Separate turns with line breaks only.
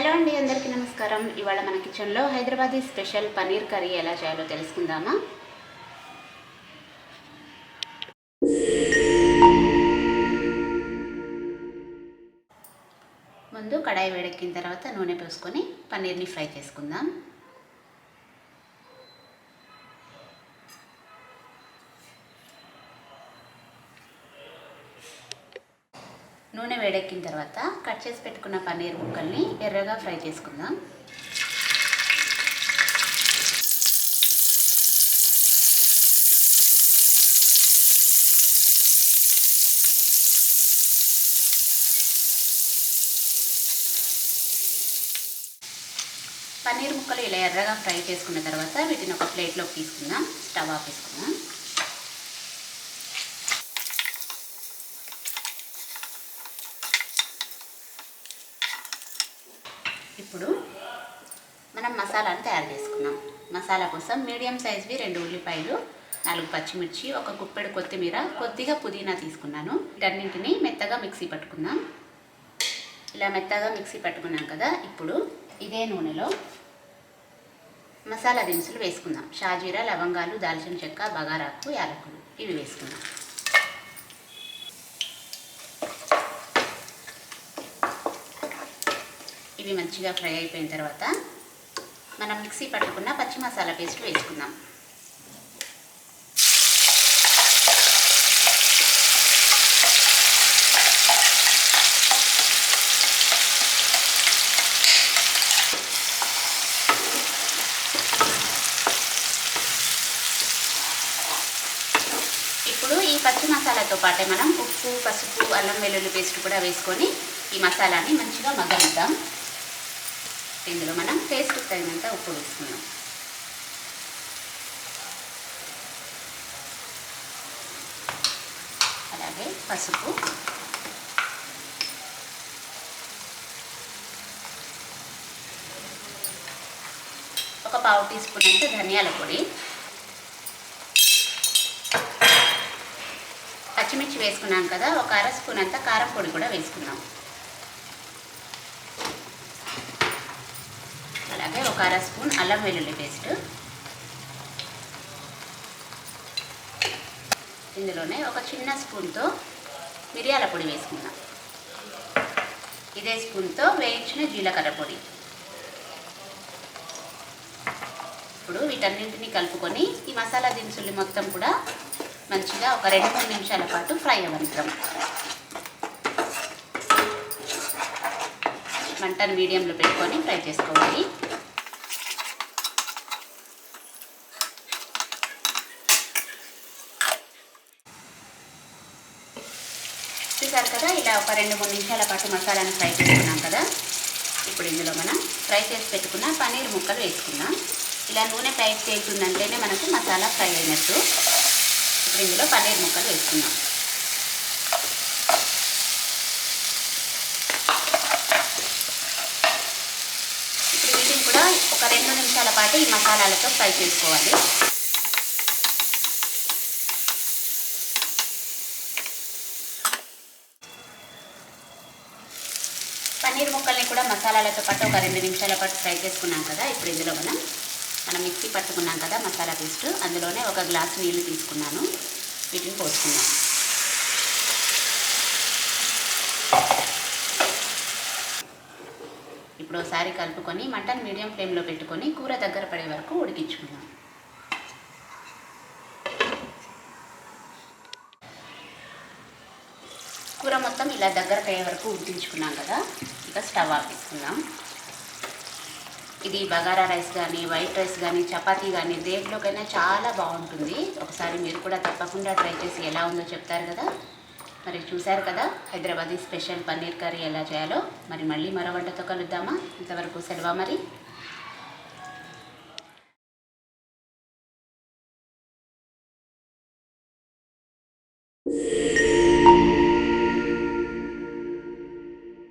Hello అండి అందరికీ నమస్కారం. ఇవాళ మన కిచెన్లో హైదరాబాదీ స్పెషల్ పనీర్ కర్రీ ఎలా చేయాలో తెలుసుకుందామా? ముందు కడాయి వేడెక్కిన తర్వాత నూనె పోసుకొని పన్నీర్ని ఫ్రై చేసుకుందాం. నూనె వేడెక్కిన తర్వాత కట్ చేసి పెట్టుకున్న పన్నీర్ ముక్కల్ని ఎర్రగా ఫ్రై చేసుకుందాం. పన్నీర్ ముక్కలు ఇలా ఎర్రగా ఫ్రై చేసుకున్న తర్వాత వీటిని ఒక ప్లేట్లోకి తీసుకుందాం. స్టవ్ తీసుకుందాం ఇప్పుడు మనం మసాలాను తయారు చేసుకుందాం. మసాలా కోసం మీడియం సైజ్వి రెండు ఉల్లిపాయలు నాలుగు పచ్చిమిర్చి ఒక కుప్పెడు కొత్తిమీర కొద్దిగా పుదీనా తీసుకున్నాను. వీటన్నింటిని మెత్తగా మిక్సీ పట్టుకుందాం. ఇలా మెత్తగా మిక్సీ పట్టుకున్నాం కదా ఇప్పుడు ఇదే నూనెలో మసాలా దినుసులు వేసుకుందాం. షాజీరా లవంగాలు దాల్చిన చెక్క బగారాకు యాలకులు ఇవి వేసుకుందాం. ఇవి మంచిగా ఫ్రై అయిపోయిన తర్వాత మనం మిక్సీ పట్టుకున్న పచ్చి మసాలా పేస్ట్ వేసుకుందాం. ఇప్పుడు ఈ పచ్చి మసాలాతో పాటే మనం ఉప్పు పసుపు అల్లం వెల్లుల్లి పేస్ట్ కూడా వేసుకొని ఈ మసాలాని మంచిగా మగ్గనిద్దాం. ఇందులో మనం టేస్ట్ తగినంత ఉప్పు వేసుకున్నాం అలాగే పసుపు. ఒక పావు టీ స్పూన్ అంత ధనియాల పొడి. పచ్చిమిర్చి వేసుకున్నాం కదా ఒక అర స్పూన్ అంత కారం పొడి కూడా వేసుకున్నాం అలాగే ఒక అర స్పూన్ అల్లం వెల్లుల్లి పేస్ట్. ఇందులోనే ఒక చిన్న స్పూన్తో మిరియాల పొడి వేసుకుందాం. ఇదే స్పూన్తో వేయించిన జీలకర్ర పొడి. ఇప్పుడు వీటన్నింటినీ కలుపుకొని ఈ మసాలా దినుసులు మొత్తం కూడా మంచిగా ఒక రెండు మూడు నిమిషాల పాటు ఫ్రై అవ్వంతం మంటను మీడియంలో పెట్టుకొని ఫ్రై చేసుకోవాలి. చూసారు కదా ఇలా ఒక రెండు మూడు నిమిషాల పాటు మసాలాను ఫ్రై చేసుకున్నాం కదా. ఇప్పుడు ఇందులో మనం ఫ్రై చేసి పెట్టుకున్న పన్నీర్ ముక్కలు వేసుకుందాం. ఇలా నూనె పైకి తేలుతుందంటేనే మనకు మసాలా ఫ్రై అయినట్టు. ఇప్పుడు ఇందులో పన్నీర్ ముక్కలు వేసుకుందాం. ఇప్పుడు వీటిని కూడా ఒక రెండు నిమిషాల పాటు ఈ మసాలాలతో ఫ్రై చేసుకోవాలి. పన్నీర్ ముక్కల్ని కూడా మసాలాలతో పాటు ఒక రెండు నిమిషాల పాటు ఫ్రై చేసుకున్నాం కదా ఇప్పుడు ఇందులో మనం మనం మిక్సీ పట్టుకున్నాం కదా మసాలా పేస్ట్ అందులోనే ఒక గ్లాస్ నీళ్ళు తీసుకున్నాను వీటిని పోసుకున్నాం ఇప్పుడు ఒకసారి కలుపుకొని మటన్ మీడియం ఫ్లేమ్లో పెట్టుకొని కూర దగ్గర పడే వరకు ఉడికించుకుందాం. కూర మొత్తం ఇలా దగ్గర అయ్యే వరకు ఉడికించుకున్నాం కదా. ఇంకా స్టవ్ ఆపిస్తున్నాం. ఇది బగారా రైస్ కానీ వైట్ రైస్ కానీ చపాతీ కానీ దేంట్లోకైనా చాలా బాగుంటుంది. ఒకసారి మీరు కూడా తప్పకుండా ట్రై చేసి ఎలా ఉందో చెప్తారు కదా. మరి చూశారు కదా హైదరాబాద్ స్పెషల్ పన్నీర్ కర్రీ ఎలా చేయాలో. మరి మళ్ళీ మరో వంటతో కలుద్దామా? ఇంతవరకు సెలవా మరి?